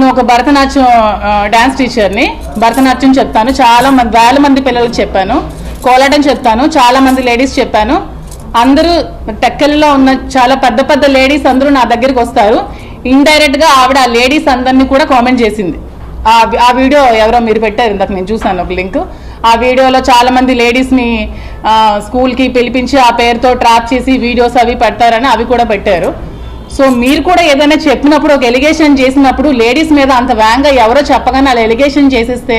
నేను ఒక భరతనాట్యం డాన్స్ టీచర్ని భరతనాట్యం చెప్తాను. చాలా మంది వేల మంది పిల్లలకు చెప్పాను. కోలాటం చెప్తాను. చాలా మంది లేడీస్ చెప్పాను. అందరూ టెక్కలలో ఉన్న చాలా పెద్ద పెద్ద లేడీస్ అందరూ నా దగ్గరికి వస్తారు. ఇండైరెక్ట్గా ఆవిడ ఆ లేడీస్ అందరినీ కూడా కామెంట్ చేసింది. ఆ వీడియో ఎవరో మీరు పెట్టారు ఇందాక నేను చూసాను ఒక లింక్ ఆ వీడియోలో చాలా మంది లేడీస్ని స్కూల్కి స్కూల్కి పిలిపించి ఆ పేరుతో ట్రాప్ చేసి వీడియోస్ అవి పెడతారని అవి కూడా పెట్టారు. సో మీరు కూడా ఏదైనా చెప్పినప్పుడు ఒక ఎలిగేషన్ చేసినప్పుడు లేడీస్ మీద అంత వేగంగా ఎవరో చెప్పగానే అలా ఎలిగేషన్ చేసేస్తే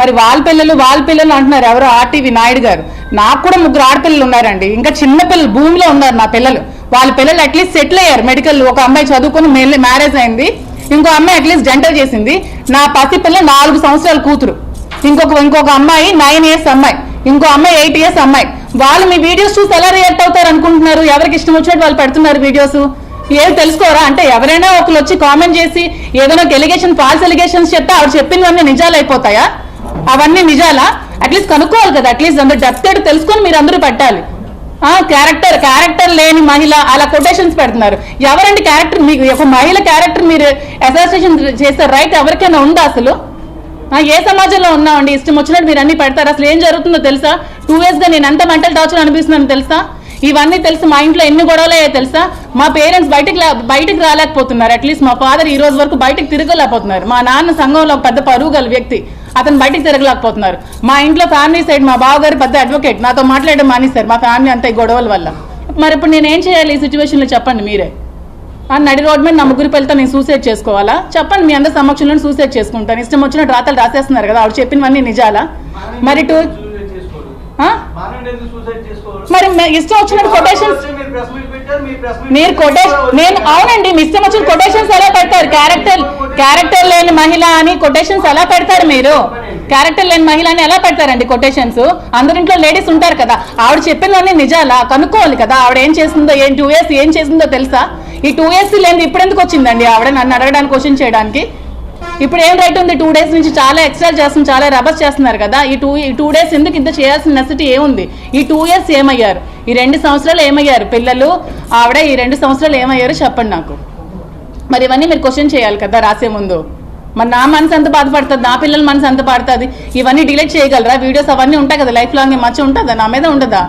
మరి వాళ్ళ పిల్లలు వాళ్ళ పిల్లలు అంటున్నారు ఎవరో ఆర్టీవీ నాయుడు గారు. నాకు కూడా ముగ్గురు ఆడపిల్లలు ఉన్నారండి. ఇంకా చిన్న పిల్లలు భూమిలో ఉన్నారు నా పిల్లలు. వాళ్ళ పిల్లలు అట్లీస్ట్ సెటిల్ అయ్యారు మెడికల్ ఒక అమ్మాయి చదువుకుని మ్యారేజ్ అయింది. ఇంకో అమ్మాయి అట్లీస్ట్ డెంటల్ చేసింది. నా పసి పిల్ల నాలుగు సంవత్సరాల కూతురు. ఇంకొక ఇంకొక అమ్మాయి నైన్ ఇయర్స్ అమ్మాయి. ఇంకో అమ్మాయి ఎయిట్ ఇయర్స్ అమ్మాయి. వాళ్ళు మీ వీడియోస్ చూసి ఎలా రియాక్ట్ అవుతారు అనుకుంటున్నారు? ఎవరికి ఇష్టం వచ్చినట్టు వాళ్ళు పెడుతున్నారు వీడియోస్ ఏం తెలుసుకోరా? అంటే ఎవరైనా ఒకరు వచ్చి కామెంట్ చేసి ఏదైనా ఒక ఎలిగేషన్ ఫాల్స్ ఎలిగేషన్స్ చెప్తే ఆవిడ చెప్పినవన్నీ నిజాలు అయిపోతాయా? అవన్నీ నిజాలా? అట్లీస్ట్ కనుక్కోవాలి కదా అట్లీస్ట్ అందరు డెప్త్ తెలుసుకొని మీరు అందరూ పెట్టాలి. క్యారెక్టర్ క్యారెక్టర్ లేని మహిళ అలా కొటేషన్స్ పెడుతున్నారు. ఎవరండి క్యారెక్టర్ మీకు ఒక మహిళ క్యారెక్టర్ మీరు అసోసియేషన్ చేసే రైట్ ఎవరికైనా ఉందా అసలు? ఏ సమాజంలో ఉన్నామండి? ఇష్టం వచ్చినట్టు మీరు అన్ని పెడతారు. అసలు ఏం జరుగుతుందో తెలుసా? టూ ఇయర్స్గా నేను ఎంత మెంటల్ టార్చర్ అనిపిస్తున్నాను తెలుసా? ఇవన్నీ తెలుసు. మా ఇంట్లో ఎన్ని గొడవలయ్యో తెలుసా? మా పేరెంట్స్ బయటకు బయటకు రాలేకపోతున్నారు. అట్లీస్ట్ మా ఫాదర్ ఈ రోజు వరకు బయటకు తిరగలేకపోతున్నారు. మా నాన్న సంఘంలో పెద్ద పరువు గల వ్యక్తి. అతను బయటకు తిరగలేకపోతున్నారు. మా ఇంట్లో ఫ్యామిలీ సైడ్ మా బావగారు పెద్ద అడ్వకేట్ నాతో మాట్లాడడం మానేశారు. మా ఫ్యామిలీ అంతా ఈ గొడవల వల్ల. మరి ఇప్పుడు నేను ఏం చేయాలి ఈ సిచ్యువేషన్లో చెప్పండి మీరే. ఆ నడి రోడ్ మీద నా ముగ్గురు పిల్లలతో నేను సూసైడ్ చేసుకోవాలా? చెప్పండి మీ అందరి సమక్షంలో సూసైడ్ చేసుకుంటాను. ఇష్టం వచ్చినట్టు రాతలు రాసేస్తున్నారు కదా ఆవిడ చెప్పినవన్నీ నిజాలా? మరి టూ మరి ఇష్టం వచ్చినట్టు కొటేషన్స్ మీరు కొటేషన్ నేను అవునండి మీ ఇష్టం వచ్చిన కొటేషన్స్ ఎలా పెడతారు? క్యారెక్టర్ క్యారెక్టర్ లేని మహిళ అని కొటేషన్స్ ఎలా పెడతారు మీరు? క్యారెక్టర్ లేని మహిళ అని ఎలా పెడతారండి కొటేషన్స్ అందరింట్లో లేడీస్ ఉంటారు కదా ఆవిడ చెప్పినవన్నీ నిజాలా? కనుక్కోవాలి కదా ఆవిడ ఏం చేస్తుందో ఏం టూ ఇయర్స్ ఏం చేసిందో తెలుసా? ఈ టూ ఇయర్స్ లేని ఇప్పుడు ఎందుకు వచ్చిందండి? ఆవిడ నన్ను అడగడానికి క్వశ్చన్ చేయడానికి? ఇప్పుడు ఏం రైట్ ఉంది? టూ డేస్ నుంచి చాలా ఎక్స్ట్రా చేస్తున్నారు చాలా రబస్ చేస్తున్నారు కదా. ఈ టూ ఈ టూ డేస్ ఎందుకు ఇంత చేయాల్సిన నెసిటీ ఏముంది? ఈ టూ ఇయర్స్ ఏమయ్యారు? ఈ రెండు సంవత్సరాలు ఏమయ్యారు? పిల్లలు ఆవిడ ఈ రెండు సంవత్సరాలు ఏమయ్యారు చెప్పండి నాకు. మరి ఇవన్నీ మీరు క్వశ్చన్ చేయాలి కదా రాసే ముందు. మరి నా మనసు ఎంత బాధపడుతుంది? నా పిల్లల మనసు ఎంత పడుతుంది ఇవన్నీ డిలీట్ చేయగలరా? వీడియోస్ అవన్నీ ఉంటాయి కదా లైఫ్ లాంగ్ మచ్చ ఉంటుందా? నా మీద ఉండదా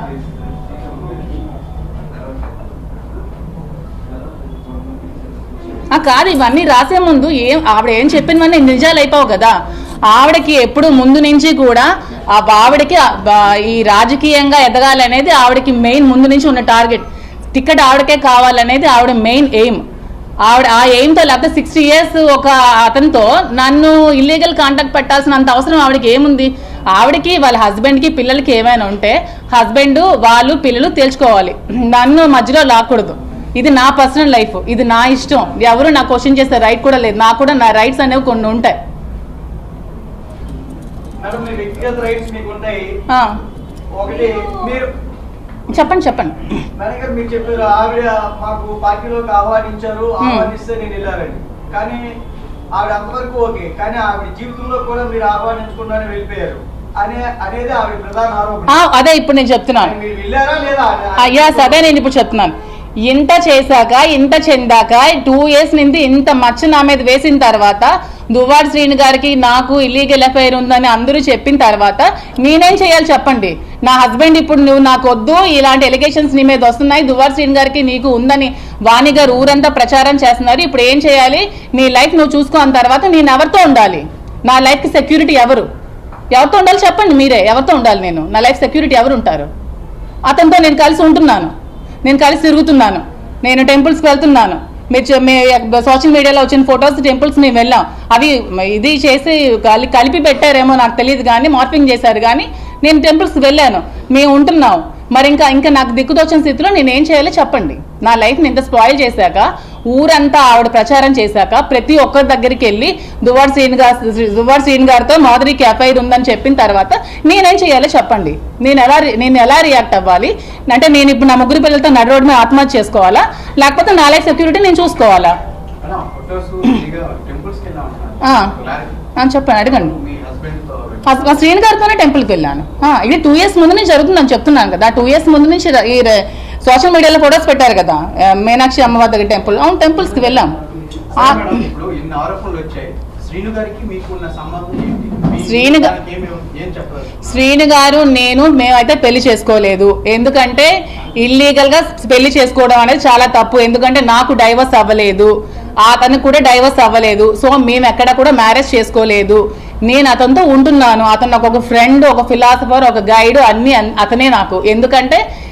ఆ కాదు ఇవన్నీ రాసే ముందు ఏం ఆవిడ ఏం చెప్పినవన్నీ నిజాలు అయిపోవు కదా. ఆవిడకి ఎప్పుడు ముందు నుంచి కూడా ఆ ఆవిడకి ఈ రాజకీయంగా ఎదగాలి అనేది ఆవిడకి మెయిన్ ముందు నుంచి ఉన్న టార్గెట్. టికెట్ ఆవిడకే కావాలనేది ఆవిడ మెయిన్ ఎయిమ్. ఆవిడ ఆ ఎయిమ్తో లేకపోతే సిక్స్టీ ఇయర్స్ ఒక అతనితో నన్ను ఇల్లీగల్ కాంటాక్ట్ పెట్టాల్సినంత అవసరం ఆవిడకి ఏముంది? ఆవిడకి వాళ్ళ హస్బెండ్కి పిల్లలకి ఏమైనా ఉంటే హస్బెండ్ వాళ్ళు పిల్లలు తేల్చుకోవాలి. నన్ను మధ్యలో లాక్కూడదు. ఇది నా పర్సనల్ లైఫ్ ఇది నా ఇష్టం. ఎవరు నా క్వశ్చన్ చేసే రైట్ కూడా లేదు. నాకు కూడా నా రైట్స్ అనేవి కొన్ని ఉంటాయి. చెప్పండి చెప్పండి. మీరు చెప్పారు ఆవిడ మాకు పార్టీలోకి ఆహ్వానించారు ఆహ్వానిస్తే నేను కానీ ఆవిడ అంతవరకు ఓకే. కానీ ఆవిడ జీవితంలో కూడా మీరు ఆహ్వానించకుండానే వెళ్ళిపోయారు. అదే ఇప్పుడు నేను చెప్తున్నాను. అయ్యా అదే నేను ఇప్పుడు చెప్తున్నాను. ఇంత చేశాక ఇంత చెందాక టూ ఇయర్స్ నుండి ఇంత మచ్చ నా మీద వేసిన తర్వాత దువ్వాడు శ్రీని గారికి నాకు ఇల్లీగల్ ఎఫ్ఐఆర్ ఉందని అందరూ చెప్పిన తర్వాత నేనేం చేయాలి చెప్పండి? నా హస్బెండ్ ఇప్పుడు నువ్వు నాకు వద్దు ఇలాంటి ఎలిగేషన్స్ నీ మీద వస్తున్నాయి దువ్వాడు శ్రీను గారికి నీకు ఉందని వాణి గారు ఊరంతా ప్రచారం చేస్తున్నారు. ఇప్పుడు ఏం చేయాలి? నీ లైఫ్ నువ్వు చూసుకున్న తర్వాత నేను ఎవరితో ఉండాలి? నా లైఫ్కి సెక్యూరిటీ ఎవరు? ఎవరితో ఉండాలి చెప్పండి మీరే ఎవరితో ఉండాలి నేను? నా లైఫ్ సెక్యూరిటీ ఎవరు ఉంటారు? అతనితో నేను కలిసి ఉంటున్నాను. నేను కలిసి తిరుగుతున్నాను. నేను టెంపుల్స్కి వెళ్తున్నాను. మీరు మీ సోషల్ మీడియాలో వచ్చిన ఫొటోస్ టెంపుల్స్ మేము వెళ్ళాం. అవి ఇది చేసి కలి కలిపి పెట్టారేమో నాకు తెలియదు కానీ మార్పింగ్ చేశారు కానీ నేను టెంపుల్స్కి వెళ్ళాను. మేము ఉంటున్నాం. మరి ఇంకా ఇంకా నాకు దిక్కుతోచిన స్థితిలో నేను ఏం చేయాలో చెప్పండి. నా లైఫ్ని ఇంత స్పాయిల్ చేశాక ఊరంతా ఆవిడ ప్రచారం చేశాక ప్రతి ఒక్కరి దగ్గరికి వెళ్ళి దువ్వాడు శ్రీన్ గారు దువ్వాడు శ్రీన్ గారితో మాధురికి ఎఫ్ఐఆర్ ఉందని చెప్పిన తర్వాత నేనేం చేయాలో చెప్పండి. నేను ఎలా నేను ఎలా రియాక్ట్ అవ్వాలి? అంటే నేను ఇప్పుడు నా ముగ్గురు పిల్లలతో నడు రోడ్డు మీద ఆత్మహత్య చేసుకోవాలా? లేకపోతే నా లైఫ్ సెక్యూరిటీ నేను చూసుకోవాలా? చెప్పండి అడగండి. మీ శ్రీని గారితోనే టెంపుల్కి వెళ్ళాను. ఇది టూ ఇయర్స్ ముందు నుంచి జరుగుతుందని చెప్తున్నాను కదా. టూ ఇయర్స్ ముందు నుంచి సోషల్ మీడియాలో ఫొటోస్ పెట్టారు కదా మీనాక్షి అమ్మవారి దగ్గర టెంపుల్. అవును టెంపుల్స్కి వెళ్ళాం. శ్రీను శ్రీను గారు నేను మేమైతే పెళ్ళి చేసుకోలేదు. ఎందుకంటే ఇల్లీగల్గా పెళ్ళి చేసుకోవడం అనేది చాలా తప్పు. ఎందుకంటే నాకు డైవర్స్ అవ్వలేదు. అతనికి కూడా డైవర్స్ అవ్వలేదు. సో మేము ఎక్కడ కూడా మ్యారేజ్ చేసుకోలేదు. నేను అతనితో ఉంటున్నాను. అతను నాకు ఒక ఫ్రెండ్ ఒక ఫిలాసఫర్ ఒక గైడ్ అన్ని అన్- అతనే నాకు. ఎందుకంటే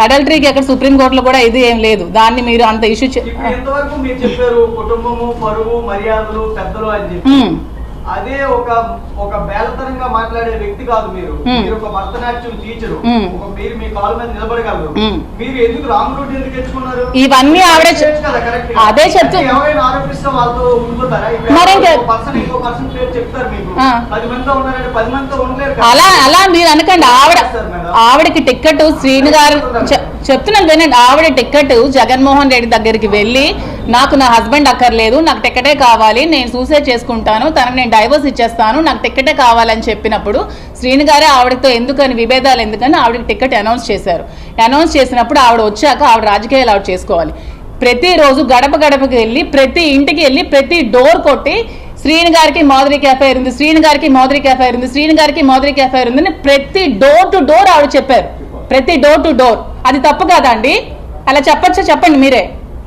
అడల్టరీకి అక్కడ సుప్రీం కోర్టులో కూడా ఇది ఏం లేదు. దాన్ని మీరు అంత ఇష్యూ చెప్పారు అదే ఒక ఒక బేలతనంగా మాట్లాడే వ్యక్తి కాదు మీరు. మీరు ఒక భరతనాట్యం టీచరు. ఒక మీరు మీ కాళ్ళ మీద నిలబడగలరు. మీరు ఎందుకు రాంగ్ రూట్ ఎందుకు ఎంచుకున్నారు ఇవన్నీ ఆవిడే. అదే చెప్తూ- అంటే ఎవరైనా ఆరోపిస్తే వాళ్ళతో ఉండిపోతారా పర్సన్ ఇంకో పర్సన్ పేరు చెప్తారు మీకు. పది మందితో ఉన్నారంటే పది మందితో ఉండలేరు. అలా అలా మీరు అనకండి ఆవిడ. ఆవిడకి టిక్కెట్ శ్రీను గారు చెప్తున్నాను వినండి ఆవిడ టిక్కెట్ జగన్మోహన్ రెడ్డి దగ్గరికి వెళ్ళి నాకు నా హస్బెండ్ అక్కర్లేదు నాకు టికెటే కావాలి నేను సూసైడ్ చేసుకుంటాను తనకు నేను డైవర్స్ ఇచ్చేస్తాను నాకు టికెటే కావాలని చెప్పినప్పుడు శ్రీను గారే ఆవిడతో ఎందుకని విభేదాలు ఎందుకని ఆవిడకి టికెట్ అనౌన్స్ చేశారు. అనౌన్స్ చేసినప్పుడు ఆవిడ వచ్చాక ఆవిడ రాజకీయాలు ఆవిడ చేసుకోవాలి. ప్రతిరోజు గడప గడపకి వెళ్ళి ప్రతి ఇంటికి వెళ్ళి ప్రతి డోర్ కొట్టి శ్రీని గారికి మాధురికి ఎఫ్ఐఆర్ ఉంది శ్రీని గారికి మాధురికి ఎఫ్ఐఆర్ ఉంది శ్రీని గారికి మాధురికి ఎఫ్ఐఆర్ ఉంది ప్రతి డోర్ టు డోర్ ఆవిడ చెప్పారు. ప్రతి డోర్ టు డోర్. అది తప్పు కాదండి. అలా చెప్పచ్చా చెప్పండి మీరే.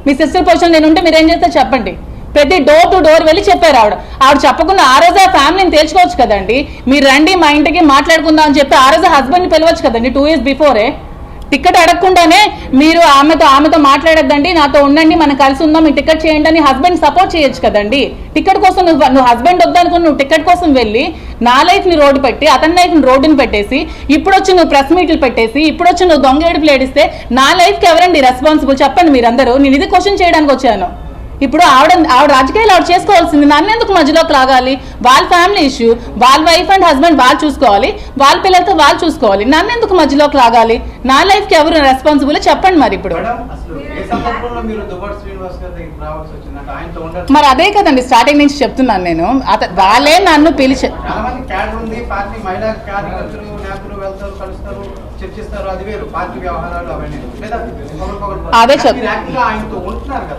మీ సిస్టర్ పొజిషన్ నేను ఉంటే మీరేం చేస్తే చెప్పండి. ప్రతి డోర్ టు డోర్ వెళ్ళి చెప్పారు ఆవిడ. ఆవిడ చెప్పకుండా ఆ రోజు ఆ ఫ్యామిలీని తేల్చుకోవచ్చు కదండి. మీరు రండి మా ఇంటికి మాట్లాడుకుందాం అని చెప్పి ఆ రోజు హస్బెండ్ని పిలవచ్చు కదండి టూ ఇయర్స్ బిఫోరే టికెట్ అడగకుండానే మీరు ఆమెతో ఆమెతో మాట్లాడద్దండి నాతో ఉండండి మనం కలిసి ఉందాం మీ టికెట్ చేయండి అని హస్బెండ్ సపోర్ట్ చేయొచ్చు కదండి. టికెట్ కోసం నువ్వు నువ్వు హస్బెండ్ వద్దనుకుని నువ్వు టికెట్ కోసం వెళ్ళి నా లైఫ్ని రోడ్డు పెట్టి అతని లైఫ్ని రోడ్డుని పెట్టేసి ఇప్పుడు వచ్చి నువ్వు ప్రెస్ మీట్లు పెట్టేసి ఇప్పుడు వచ్చి నువ్వు దొంగ ఏడుపులు ఏడిస్తే నా లైఫ్కి ఎవరండి రెస్పాన్సిబుల్ చెప్పండి మీరందరూ. నేను ఇది క్వశ్చన్ చేయడానికి వచ్చాను. ఇప్పుడు ఆవిడ ఆవిడ రాజకీయాలు ఆవిడ చేసుకోవాల్సింది నన్ను ఎందుకు మధ్యలోకి లాగాలి? వాళ్ళ ఫ్యామిలీ ఇష్యూ వాళ్ళ వైఫ్ అండ్ హస్బెండ్ వాళ్ళు చూసుకోవాలి వాళ్ళ పిల్లలతో వాళ్ళు చూసుకోవాలి. నన్ను ఎందుకు మధ్యలోకి లాగాలి? నా లైఫ్కి ఎవరు రెస్పాన్సిబుల్ చెప్పండి మరి ఇప్పుడు. మీరు అదే కదండి స్టార్టింగ్ నుంచి చెప్తున్నాను నేను. అత వాళ్ళే నన్ను పిలిచి చాలా మంది క్యాడర్ ఉంది పార్టీ మహిళా కార్యకర్తలు నేతలు వెళ్తారు కలుస్తారు చర్చిస్తారు అది వేరు. పార్టీ వ్యవహారాలు అవన్నీ. లేదా ఒకరికొకరు- అదే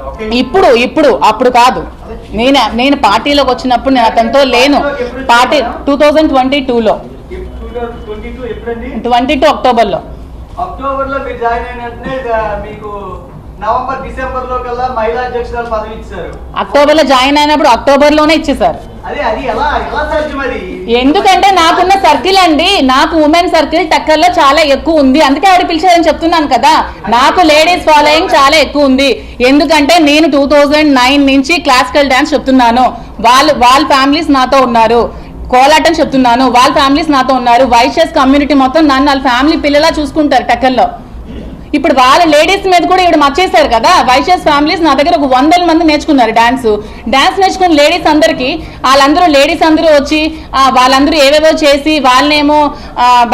ఒకే ఇప్పుడు ఇప్పుడు అప్పుడు కాదు. నేను నేను పార్టీలోకి వచ్చినప్పుడు నేను అతనితో లేను. పార్టీ టూ థౌజండ్ ట్వంటీ టూలో ట్వంటీ టూ అక్టోబర్లో అక్టోబర్లో మీరు జాయిన్ మీకు నవంబర్ డిసెంబర్లో కల్లా మహిళా అధ్యక్షురాలు పదవి ఇచ్చారు. అక్టోబర్లో జాయిన్ అయినప్పుడు అక్టోబర్లోనే ఇచ్చేసారు ఎందుకంటే నాకున్న సర్కిల్ అండి నాకు ఉమెన్ సర్కిల్ టక్కర్లో చాలా ఎక్కువ ఉంది. అందుకే ఆవిడ పిలిచారని చెప్తున్నాను కదా. నాకు లేడీస్ ఫాలోయింగ్ చాలా ఎక్కువ ఉంది. ఎందుకంటే నేను టూ థౌజండ్ నైన్ నుంచి క్లాసికల్ డాన్స్ చెప్తున్నాను. వాళ్ళు వాళ్ళ ఫ్యామిలీస్ నాతో ఉన్నారు. కోలాటం చెప్తున్నాను. వాళ్ళ ఫ్యామిలీస్ నాతో ఉన్నారు. వైశ్యస్ కమ్యూనిటీ మొత్తం నన్ను వాళ్ళ ఫ్యామిలీ పిల్లలా చూసుకుంటారు టక్కర్లో. ఇప్పుడు వాళ్ళ లేడీస్ మీద కూడా ఇక్కడ మర్చేశారు కదా. వైశ్యస్ ఫ్యామిలీస్ నా దగ్గర ఒక వందల మంది నేర్చుకున్నారు డాన్స్. డాన్స్ నేర్చుకున్న లేడీస్ అందరికి వాళ్ళందరూ లేడీస్ అందరూ వచ్చి వాళ్ళందరూ ఏవేవో చేసి వాళ్ళనేమో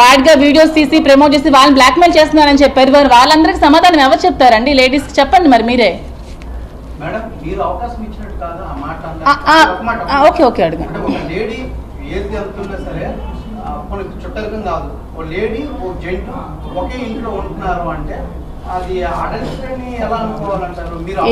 బ్యాడ్గా వీడియోస్ తీసి ప్రమోట్ చేసి వాళ్ళని బ్లాక్మెయిల్ చేస్తున్నారని చెప్పారు మరి వాళ్ళందరికి సమాధానం ఎవరు చెప్తారండి లేడీస్ చెప్పండి మరి మీరే. మేడం మీరు అవకాశం ఇచ్చినట్టు కాదు ఆ మాట ఆ, ఆ, ఒక మాట ఆ, ఓకే, ఓకే, అడగండి. అంటే ఒక లేడీ ఏది వెళ్తున్నా సరే ఆ, కొన్ని చుట్టరికం కాదు ఓ లేడీ ఓ జెంట్ ఒకే ఇంట్లో ఉంటున్నారు అంటే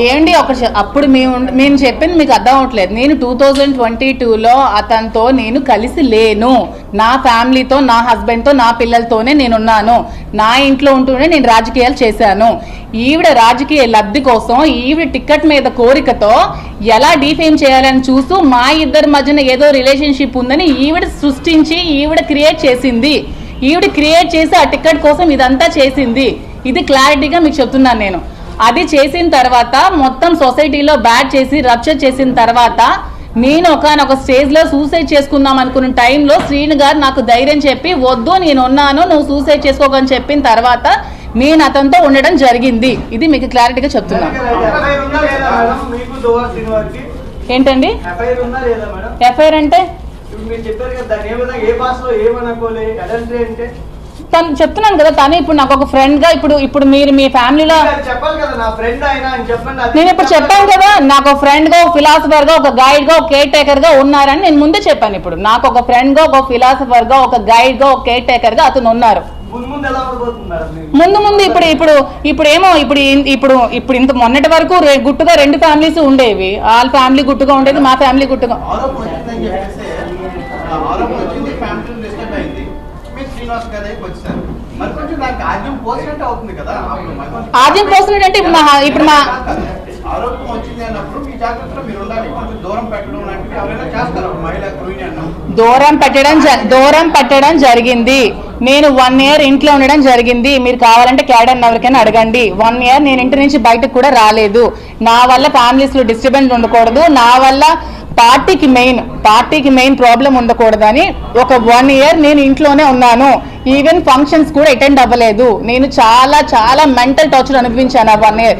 ఏంటి ఒక చె- అప్పుడు మేము మేము చెప్పింది మీకు అర్థం అవట్లేదు. నేను టూ థౌజండ్ ట్వంటీ టూలో అతనితో నేను కలిసి లేను. నా ఫ్యామిలీతో నా హస్బెండ్తో నా పిల్లలతోనే నేను ఉన్నాను నా ఇంట్లో ఉంటూనే నేను రాజకీయాలు చేశాను. ఈవిడ రాజకీయ లబ్ధి కోసం ఈవిడ టికెట్ మీద కోరికతో ఎలా డీఫేమ్ చేయాలని చూస్తూ మా ఇద్దరి మధ్యన ఏదో రిలేషన్షిప్ ఉందని ఈవిడ సృష్టించి ఈవిడ క్రియేట్ చేసింది. ఈవిడ క్రియేట్ చేసి ఆ టికెట్ కోసం ఇదంతా చేసింది. ఇది క్లారిటీగా మీకు చెప్తున్నాను నేను. అది చేసిన తర్వాత మొత్తం సొసైటీలో బ్యాడ్ చేసి రప్చర్ చేసిన తర్వాత నేను ఒకనొక స్టేజ్లో సూసైడ్ చేసుకుందాం అనుకున్న టైంలో శ్రీను గారు నాకు ధైర్యం చెప్పి వద్దు నేను ఉన్నాను నువ్వు సూసైడ్ చేసుకోకని చెప్పిన తర్వాత నేను అతనితో ఉండడం జరిగింది. ఇది మీకు క్లారిటీగా చెప్తున్నాను. ఏంటండి? ఎఫ్ఐఆర్ అంటే? మీరు చెప్పారు కదా దాన్ని ఏ విధంగా ఏ భాషలో ఏమనుకోలే అడల్టరీ అంటే? తను చెప్తున్నాను కదా తను ఇప్పుడు నాకు ఒక ఫ్రెండ్గా ఇప్పుడు ఇప్పుడు మీరు మీ ఫ్యామిలీలో మీరు అది చెప్పాలి కదా నా ఫ్రెండ్ అయినా అని చెప్పండి అది నేను ఇప్పుడు చెప్పాను కదా నాకు ఒక ఫ్రెండ్గా ఒక ఫిలాసఫర్గా ఒక గైడ్గా ఒక కేర్ టేకర్గా ఉన్నారని నేను ముందే చెప్పాను ఇప్పుడు. నాకు ఒక ఫ్రెండ్గా ఒక ఫిలాసఫర్గా ఒక గైడ్గా ఒక కేర్ టేకర్గా అతను ఉన్నారు. ముందు ముందు ఇప్పుడు ఇప్పుడు ఇప్పుడు ఏమో ఇప్పుడు ఇప్పుడు ఇప్పుడు ఇంత మొన్నటి వరకు గుట్టుగా రెండు ఫ్యామిలీస్ ఉండేవి. వాళ్ళ ఫ్యామిలీ గుట్టుగా ఉండేది మా ఫ్యామిలీ గుట్టుగా ఆరోపణ వచ్చింది ఫ్యామిలీ డిస్టర్బ్ అయింది. మీరు శ్రీనివాస్ గారి దగ్గరికి వచ్చారు. మరి కొంచెం దానికి ఆద్యం పోసినట్టు ఆద్యం అంటే ఇప్పుడు మా ఇప్పుడు మా ఆరోపణ వచ్చింది అన్నప్పుడు మీ జాగ్రత్తలో మీరు ఉండాలి. కొంచెం దూరం పెట్టడం లాంటివి ఎవరైనా చేస్తారు? మహిళ గృహిణి అన్నాం దూరం పెట్టడం జ- దూరం పెట్టడం జరిగింది. నేను వన్ ఇయర్ ఇంట్లో ఉండడం జరిగింది. మీరు కావాలంటే క్యాడన్ ఎవరికైనా అడగండి. వన్ ఇయర్ నేను ఇంటి నుంచి బయటకు కూడా రాలేదు. నా వల్ల ఫ్యామిలీస్లో డిస్టర్బెన్స్ ఉండకూడదు. నా వల్ల పార్టీకి మెయిన్ పార్టీకి మెయిన్ ప్రాబ్లం ఉండకూడదని ఒక వన్ ఇయర్ నేను ఇంట్లోనే ఉన్నాను. ఈవెన్ ఫంక్షన్స్ కూడా అటెండ్ అవ్వలేదు. నేను చాలా చాలా మెంటల్ టార్చర్ అనిపించాను ఆ వన్ ఇయర్